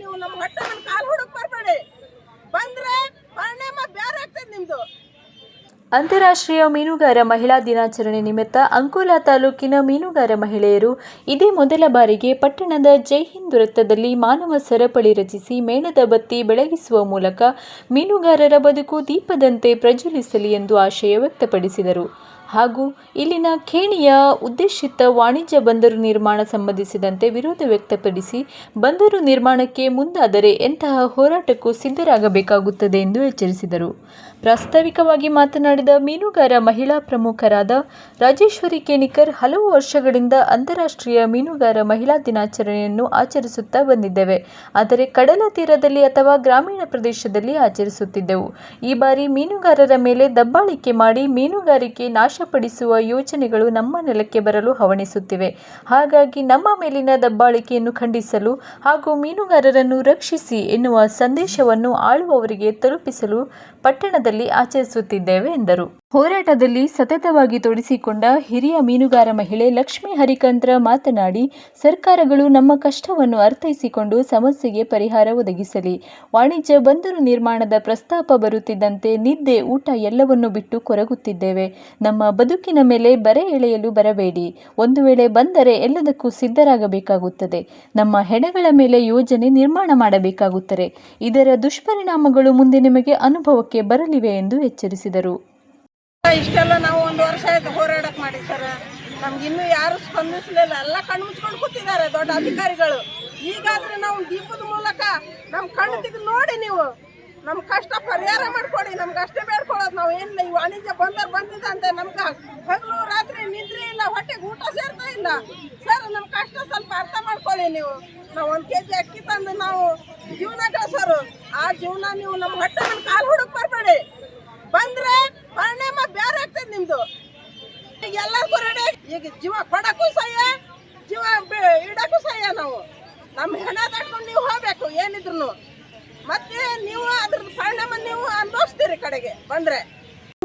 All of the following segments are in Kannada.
ನೀವು ನಮ್ಮ ಹೊಟ್ಟೆ ಕಾಲು ಹುಡುಕ್ ಬರಬೇಡಿ. ಬಂದ್ರೆ ಪರಿಣಾಮ ಬೇರೆ ಆಗ್ತದೆ ನಿಮ್ದು. ಅಂತಾರಾಷ್ಟ್ರೀಯ ಮೀನುಗಾರ ಮಹಿಳಾ ದಿನಾಚರಣೆ ನಿಮಿತ್ತ ಅಂಕೋಲ ತಾಲೂಕಿನ ಮೀನುಗಾರ ಮಹಿಳೆಯರು ಇದೇ ಮೊದಲ ಬಾರಿಗೆ ಪಟ್ಟಣದ ಜೈ ಹಿಂದ್ ವೃತ್ತದಲ್ಲಿ ಮಾನವ ಸರಪಳಿ ರಚಿಸಿ ಮೇಣದ ಬತ್ತಿ ಬೆಳಗಿಸುವ ಮೂಲಕ ಮೀನುಗಾರರ ಬದುಕು ದೀಪದಂತೆ ಪ್ರಜ್ವಲಿಸಲಿ ಎಂದು ಆಶಯ ವ್ಯಕ್ತಪಡಿಸಿದರು. ಹಾಗೂ ಇಲ್ಲಿನ ಖೇಣಿಯ ಉದ್ದೇಶಿತ ವಾಣಿಜ್ಯ ಬಂದರು ನಿರ್ಮಾಣ ಸಂಬಂಧಿಸಿದಂತೆ ವಿರೋಧ ವ್ಯಕ್ತಪಡಿಸಿ ಬಂದರು ನಿರ್ಮಾಣಕ್ಕೆ ಮುಂದಾದರೆ ಎಂತಹ ಹೋರಾಟಕ್ಕೂ ಸಿದ್ಧರಾಗಬೇಕಾಗುತ್ತದೆ ಎಂದು ಎಚ್ಚರಿಸಿದರು. ಪ್ರಾಸ್ತಾವಿಕವಾಗಿ ಮಾತನಾಡಿದ ಮೀನುಗಾರ ಮಹಿಳಾ ಪ್ರಮುಖರಾದ ರಾಜೇಶ್ವರಿ ಕೇಣಿಕರ್ ಹಲವು ವರ್ಷಗಳಿಂದ ಅಂತಾರಾಷ್ಟ್ರೀಯ ಮೀನುಗಾರ ಮಹಿಳಾ ದಿನಾಚರಣೆಯನ್ನು ಆಚರಿಸುತ್ತಾ ಬಂದಿದ್ದೇವೆ. ಆದರೆ ಕಡಲ ತೀರದಲ್ಲಿ ಅಥವಾ ಗ್ರಾಮೀಣ ಪ್ರದೇಶದಲ್ಲಿ ಆಚರಿಸುತ್ತಿದ್ದೆವು. ಈ ಬಾರಿ ಮೀನುಗಾರರ ಮೇಲೆ ದಬ್ಬಾಳಿಕೆ ಮಾಡಿ ಮೀನುಗಾರಿಕೆ ನಾಶಪಡಿಸುವ ಯೋಚನೆಗಳು ನಮ್ಮ ನೆಲಕ್ಕೆ ಬರಲು ಹವಣಿಸುತ್ತಿವೆ. ಹಾಗಾಗಿ ನಮ್ಮ ಮೇಲಿನ ದಬ್ಬಾಳಿಕೆಯನ್ನು ಖಂಡಿಸಲು ಹಾಗೂ ಮೀನುಗಾರರನ್ನು ರಕ್ಷಿಸಿ ಎನ್ನುವ ಸಂದೇಶವನ್ನು ಆಳುವವರಿಗೆ ತಲುಪಿಸಲು ಪಟ್ಟಣದಲ್ಲಿ ಆಚರಿಸುತ್ತಿದ್ದೇವೆ ಎಂದರು. ಹೋರಾಟದಲ್ಲಿ ಸತತವಾಗಿ ತೊಡಿಸಿಕೊಂಡ ಹಿರಿಯ ಮೀನುಗಾರ ಮಹಿಳೆ ಲಕ್ಷ್ಮೀ ಹರಿಕಂತ್ರ ಮಾತನಾಡಿ, ಸರ್ಕಾರಗಳು ನಮ್ಮ ಕಷ್ಟವನ್ನು ಅರ್ಥೈಸಿಕೊಂಡು ಸಮಸ್ಯೆಗೆ ಪರಿಹಾರ ಒದಗಿಸಲಿ. ವಾಣಿಜ್ಯ ಬಂದರು ನಿರ್ಮಾಣದ ಪ್ರಸ್ತಾಪ ಬರುತ್ತಿದ್ದಂತೆ ನಿದ್ದೆ, ಊಟ ಎಲ್ಲವನ್ನು ಬಿಟ್ಟು ಕೊರಗುತ್ತಿದ್ದೇವೆ. ನಮ್ಮ ಬದುಕಿನ ಮೇಲೆ ಬರೆ ಎಳೆಯಲು ಬರಬೇಡಿ. ಒಂದು ವೇಳೆ ಬಂದರೆ ಎಲ್ಲದಕ್ಕೂ ಸಿದ್ಧರಾಗಬೇಕಾಗುತ್ತದೆ. ನಮ್ಮ ಹೆಣಗಳ ಮೇಲೆ ಯೋಜನೆ ನಿರ್ಮಾಣ ಮಾಡಬೇಕಾಗುತ್ತದೆ. ಇದರ ದುಷ್ಪರಿಣಾಮಗಳು ಮುಂದೆ ನಿಮಗೆ ಅನುಭವಕ್ಕೆ ಬರಲಿವೆ ಎಂದು ಎಚ್ಚರಿಸಿದರು. ಇಷ್ಟೆಲ್ಲ ನಾವು ಒಂದು ವರ್ಷ ಆಯ್ತು ಹೋರಾಡಕ್ ಮಾಡಿ ಸರ್. ನಮ್ಗೆ ಇನ್ನೂ ಯಾರು ಸ್ಪಂದಿಸಲಿಲ್ಲ. ಎಲ್ಲ ಕಣ್ಣು ಮುಚ್ಕೊಂಡು ಕೂತಿದ್ದಾರೆ ದೊಡ್ಡ ಅಧಿಕಾರಿಗಳು. ಈಗಾದ್ರೆ ನಾವು ದೀಪದ ಮೂಲಕ ನಮ್ಮ ಕಣ್ಣು ತೆಗೆದು ನೋಡಿ ನೀವು. ನಮ್ಮ ಕಷ್ಟ ಪರಿಹಾರ ಮಾಡ್ಕೊಡಿ. ನಮ್ಗೆ ಅಷ್ಟೇ ಬೇಡ್ಕೊಳ್ಳೋದು. ನಾವು ಏನಿಲ್ಲ, ಈ ವಾಣಿಜ್ಯ ಬಂದರ್ ಬಂದಿದೆ ಅಂತ ನಮ್ಗೆ ಹಗಲು ರಾತ್ರಿ ನಿದ್ರೆ ಇಲ್ಲ, ಹೊಟ್ಟೆಗೆ ಊಟ ಸೇರ್ತಾ ಇಲ್ಲ. ಸರ್ ನಮ್ಮ ಕಷ್ಟ ಸ್ವಲ್ಪ ಅರ್ಥ ಮಾಡ್ಕೊಳ್ಳಿ ನೀವು. ನಾವು ಒಂದು ಕೆ ಜಿ ಅಕ್ಕಿ ತಂದು ನಾವು ಜೀವನ ಕಳ್ಸೋರು. ಆ ಜೀವನ ನೀವು ನಮ್ಮ ಹೊಟ್ಟೆ ಕಾಲು ಹುಡುಕ್ ಬರಬೇಡಿ ಬಂದ್ರೆ ಪರಿಣಾಮ ಬೇರೆ ಆಗ್ತದೆ ನಿಮ್ದು ಈಗ ಎಲ್ಲರಿಗೂ ಈಗ ಜೀವ ಕೊಡಕ್ಕೂ ಸಹ್ಯ, ಜೀವ ಇಡಕ್ಕೂ ಸಹ್ಯ ನಾವು. ನಮ್ಮ ಹೆಣ ತಟ್ಕೊಂಡು ನೀವು ಹೋಗ್ಬೇಕು ಏನಿದ್ರು ಮತ್ತೆ ನೀವು ಅದ್ರದ್ದು ಪರಿಣಾಮ ನೀವು ಅನುಭವಿಸ್ತೀರಿ ಕಡೆಗೆ ಬಂದ್ರೆ.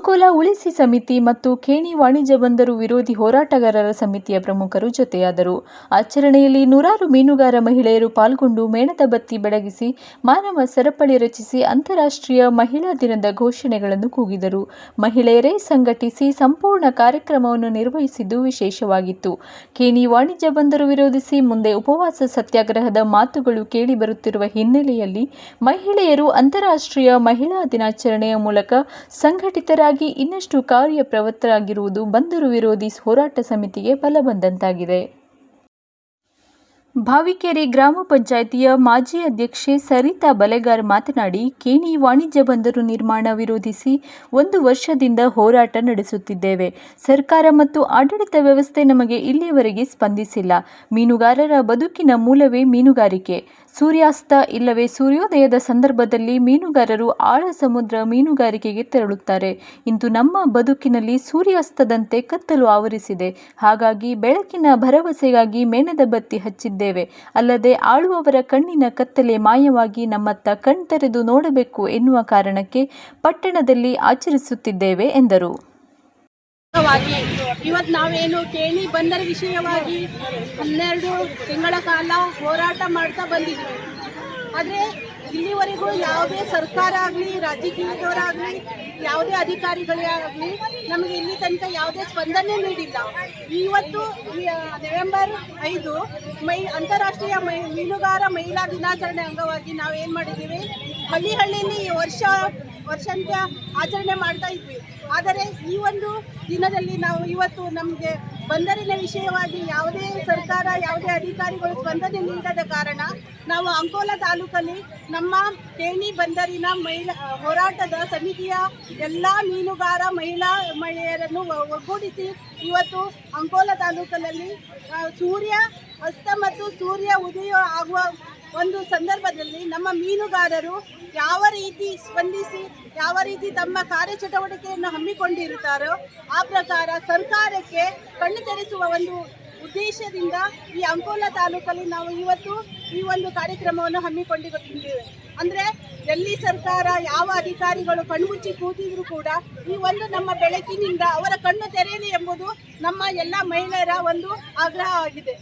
ಅಂಕೋಲಾ ಉಳಿಸಿ ಸಮಿತಿ ಮತ್ತು ಖೇಣಿ ವಾಣಿಜ್ಯ ಬಂದರು ವಿರೋಧಿ ಹೋರಾಟಗಾರರ ಸಮಿತಿಯ ಪ್ರಮುಖರು ಜೊತೆಯಾದರು. ಆಚರಣೆಯಲ್ಲಿ ನೂರಾರು ಮೀನುಗಾರ ಮಹಿಳೆಯರು ಪಾಲ್ಗೊಂಡು ಮೇಣದ ಬತ್ತಿ ಬೆಳಗಿಸಿ, ಮಾನವ ಸರಪಳಿ ರಚಿಸಿ ಅಂತಾರಾಷ್ಟ್ರೀಯ ಮಹಿಳಾ ದಿನದ ಘೋಷಣೆಗಳನ್ನು ಕೂಗಿದರು. ಮಹಿಳೆಯರೇ ಸಂಘಟಿಸಿ ಸಂಪೂರ್ಣ ಕಾರ್ಯಕ್ರಮವನ್ನು ನಿರ್ವಹಿಸಿದ್ದು ವಿಶೇಷವಾಗಿತ್ತು. ಖೇಣಿ ವಾಣಿಜ್ಯ ಬಂದರು ವಿರೋಧಿಸಿ ಮುಂದೆ ಉಪವಾಸ ಸತ್ಯಾಗ್ರಹದ ಮಾತುಗಳು ಕೇಳಿಬರುತ್ತಿರುವ ಹಿನ್ನೆಲೆಯಲ್ಲಿ ಮಹಿಳೆಯರು ಅಂತಾರಾಷ್ಟ್ರೀಯ ಮಹಿಳಾ ದಿನಾಚರಣೆಯ ಮೂಲಕ ಸಂಘಟಿತರಾಗಿ ಇನ್ನಷ್ಟು ಕಾರ್ಯಪ್ರವೃತ್ತರಾಗಿರುವುದು ಬಂದರು ವಿರೋಧಿ ಹೋರಾಟ ಸಮಿತಿಗೆ ಬಲ ಬಂದಂತಾಗಿದೆ. ಭಾವಿಕೆರೆ ಗ್ರಾಮ ಪಂಚಾಯಿತಿಯ ಮಾಜಿ ಅಧ್ಯಕ್ಷೆ ಸರಿತಾ ಬಲೆಗಾರ್ ಮಾತನಾಡಿ, ಕೇಣಿ ವಾಣಿಜ್ಯ ಬಂದರು ನಿರ್ಮಾಣ ವಿರೋಧಿಸಿ ಒಂದು ವರ್ಷದಿಂದ ಹೋರಾಟ ನಡೆಸುತ್ತಿದ್ದೇವೆ. ಸರ್ಕಾರ ಮತ್ತು ಆಡಳಿತ ವ್ಯವಸ್ಥೆ ನಮಗೆ ಇಲ್ಲಿಯವರೆಗೆ ಸ್ಪಂದಿಸಿಲ್ಲ. ಮೀನುಗಾರರ ಬದುಕಿನ ಮೂಲವೇ ಮೀನುಗಾರಿಕೆ. ಸೂರ್ಯಾಸ್ತ ಇಲ್ಲವೇ ಸೂರ್ಯೋದಯದ ಸಂದರ್ಭದಲ್ಲಿ ಮೀನುಗಾರರು ಆಳ ಸಮುದ್ರ ಮೀನುಗಾರಿಕೆಗೆ ತೆರಳುತ್ತಾರೆ. ಇಂದು ನಮ್ಮ ಬದುಕಿನಲ್ಲಿ ಸೂರ್ಯಾಸ್ತದಂತೆ ಕತ್ತಲು ಆವರಿಸಿದೆ. ಹಾಗಾಗಿ ಬೆಳಕಿನ ಭರವಸೆಗಾಗಿ ಮೇಣದ ಬತ್ತಿ ಹಚ್ಚಿದ್ದೇವೆ. ಅಲ್ಲದೆ ಆಳುವವರ ಕಣ್ಣಿನ ಕತ್ತಲೆ ಮಾಯವಾಗಿ ನಮ್ಮತ್ತ ಕಣ್ತೆರೆದು ನೋಡಬೇಕು ಎನ್ನುವ ಕಾರಣಕ್ಕೆ ಪಟ್ಟಣದಲ್ಲಿ ಆಚರಿಸುತ್ತಿದ್ದೇವೆ ಎಂದರು. ಇವತ್ತು ನಾವೇನು ಕೇಳಿ ಬಂದರ ವಿಷಯವಾಗಿ ಹನ್ನೆರಡು ತಿಂಗಳ ಕಾಲ ಹೋರಾಟ ಮಾಡ್ತಾ ಬಂದಿದ್ವಿ. ಆದರೆ ಇಲ್ಲಿವರೆಗೂ ಯಾವುದೇ ಸರ್ಕಾರ ಆಗಲಿ, ರಾಜಕೀಯದವರಾಗಲಿ ಯಾವುದೇ ಅಧಿಕಾರಿಗಳೇ ಆಗಲಿ ನಮಗೆ ಇಲ್ಲಿ ತನಕ ಯಾವುದೇ ಸ್ಪಂದನೆ ನೀಡಿಲ್ಲ. ಇವತ್ತು ನವೆಂಬರ್ ಐದು ಮೈ, ಅಂತಾರಾಷ್ಟ್ರೀಯ ಮೈ, ಮೀನುಗಾರ ಮಹಿಳಾ ದಿನಾಚರಣೆ ಅಂಗವಾಗಿ ನಾವು ಏನು ಮಾಡಿದ್ದೀವಿ? ಹಳ್ಳಿ ಹಳ್ಳಿಯಲ್ಲಿ ವರ್ಷ, ವರ್ಷಾಂತ್ಯ ಆಚರಣೆ ಮಾಡ್ತಾ ಇದ್ವಿ. ಆದರೆ ಈ ಒಂದು ದಿನದಲ್ಲಿ ನಾವು ಇವತ್ತು ನಮಗೆ ಬಂದರಿನ ವಿಷಯವಾಗಿ ಯಾವುದೇ ಸರ್ಕಾರ, ಯಾವುದೇ ಅಧಿಕಾರಿಗಳು ಸ್ಪಂದನೆ ನೀಡದ ಕಾರಣ ನಾವು ಅಂಕೋಲಾ ತಾಲೂಕಲ್ಲಿ ನಮ್ಮ ತೇಣಿ ಬಂದರಿನ ಮಹಿಳಾ ಹೋರಾಟದ ಸಮಿತಿಯ ಎಲ್ಲ ಮೀನುಗಾರ ಮಹಿಳಾ ಮಹಿಳೆಯರನ್ನು ಒಗ್ಗೂಡಿಸಿ ಇವತ್ತು ಅಂಕೋಲಾ ತಾಲೂಕಿನಲ್ಲಿ ಸೂರ್ಯ ಅಸ್ತ ಮತ್ತು ಸೂರ್ಯ ಉದಯ ಆಗುವ ಒಂದು ಸಂದರ್ಭದಲ್ಲಿ ನಮ್ಮ ಮೀನುಗಾರರು ಯಾವ ರೀತಿ ಸ್ಪಂದಿಸಿ, ಯಾವ ರೀತಿ ತಮ್ಮ ಕಾರ್ಯಚಟುವಟಿಕೆಯನ್ನು ಹಮ್ಮಿಕೊಂಡಿರುತ್ತಾರೋ, ಆ ಪ್ರಕಾರ ಸರ್ಕಾರಕ್ಕೆ ಕಣ್ಣು ತೆರೆಸುವ ಒಂದು ಉದ್ದೇಶದಿಂದ ಈ ಅಂಕೋಲಾ ತಾಲೂಕಲ್ಲಿ ನಾವು ಇವತ್ತು ಈ ಒಂದು ಕಾರ್ಯಕ್ರಮವನ್ನು ಹಮ್ಮಿಕೊಂಡಿದ್ದೇವೆ. ಅಂದರೆ ಎಲ್ಲಿ ಸರ್ಕಾರ ಯಾವ ಅಧಿಕಾರಿಗಳು ಕಣ್ಮುಚ್ಚಿ ಕೂತಿದ್ರು ಕೂಡ ಈ ಒಂದು ನಮ್ಮ ಬೆಳಕಿನಿಂದ ಅವರ ಕಣ್ಣು ತೆರೆಯಲಿ ಎಂಬುದು ನಮ್ಮ ಎಲ್ಲ ಮಹಿಳೆಯರ ಒಂದು ಆಗ್ರಹ ಆಗಿದೆ.